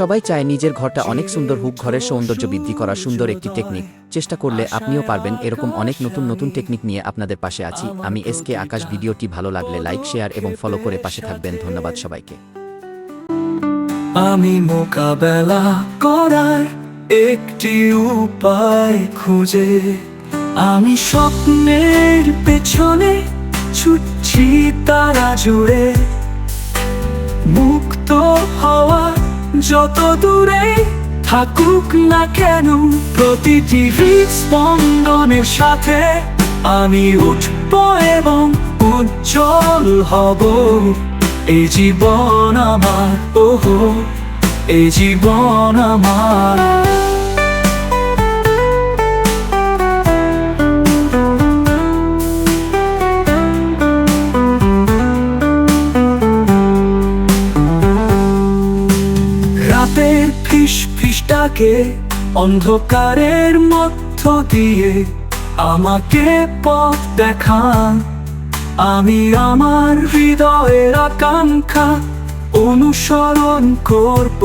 সবাই চায় নিজের ঘরটা অনেক সুন্দর হোক, ঘরের সৌন্দর্য বৃদ্ধি করা সুন্দর একটি টেকনিক চেষ্টা করলে আপনিও পারবেন এরকম অনেক নতুন নতুন টেকনিক নিয়ে আপনাদের পাশে আছি। আমি এস কে আকাশ, ভিডিওটি ভালো লাগলে লাইক, শেয়ার এবং ফলো করে পাশে থাকবেন। ধন্যবাদ সবাইকে। আমি মোকাবেলা করার একটি উপায় খুঁজে, আমি স্বপ্নের পেছনে ছুটছি তারা জুড়ে। মুক্ত হওয়া যত দূরে থাকুক না কেন, প্রতিটি হৃদস্পন্দনের সাথে আমি উঠব এবং উজ্জ্বল হব। এ জীবন আমার, ওহো, এ জীবন আমার। রাতের ফিস ফিসটাকে অন্ধকারের মধ্য দিয়ে আমাকে পথ দেখান আমি আমার হৃদয়ের আকাঙ্ক্ষা অনুসরণ করব।